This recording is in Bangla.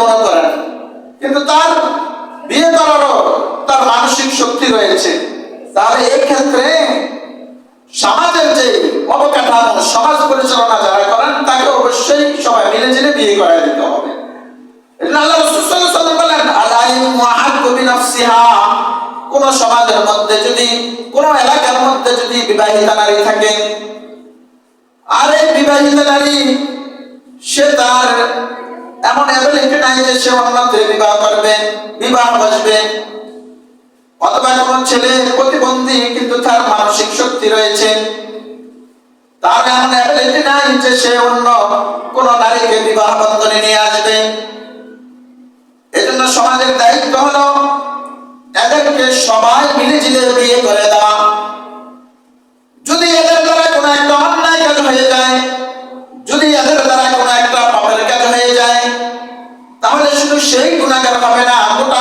মনে করেন। কিন্তু তার বিয়ে করারও তার মানসিক শক্তি রয়েছে। তাহলে ক্ষেত্রে সমাজের যে অবকাঠামো, সমাজ পরিচালনা যারা করেন, তাকে অবশ্যই সবাই মিলে ঝিলে বিয়ে করে দিতে হবে। কোন সমাজের মধ্যে যদি, কোন এলাকার মধ্যে যদি বিবাহিতা নারী থাকে, আর এই বিবাহিতা নারী, সে তার এমন নাই যে সে অন্যদের বিবাহ করবে, বিবাহ বসবে। অথবা কোন ছেলে প্রতিবন্ধী, কিন্তু তার মানসিক শক্তি রয়েছে, তার এমন অ্যাবিলিটি নাই যে সে অন্য কোন নারীকে বিবাহ বন্ধনে নিয়ে আসবে। এজন্য সমাজের দায়িত্ব হলো এদেরকে সবাই মিলে ঝিলে বিয়ে করে সেই গুণাগার হবে না। গোটা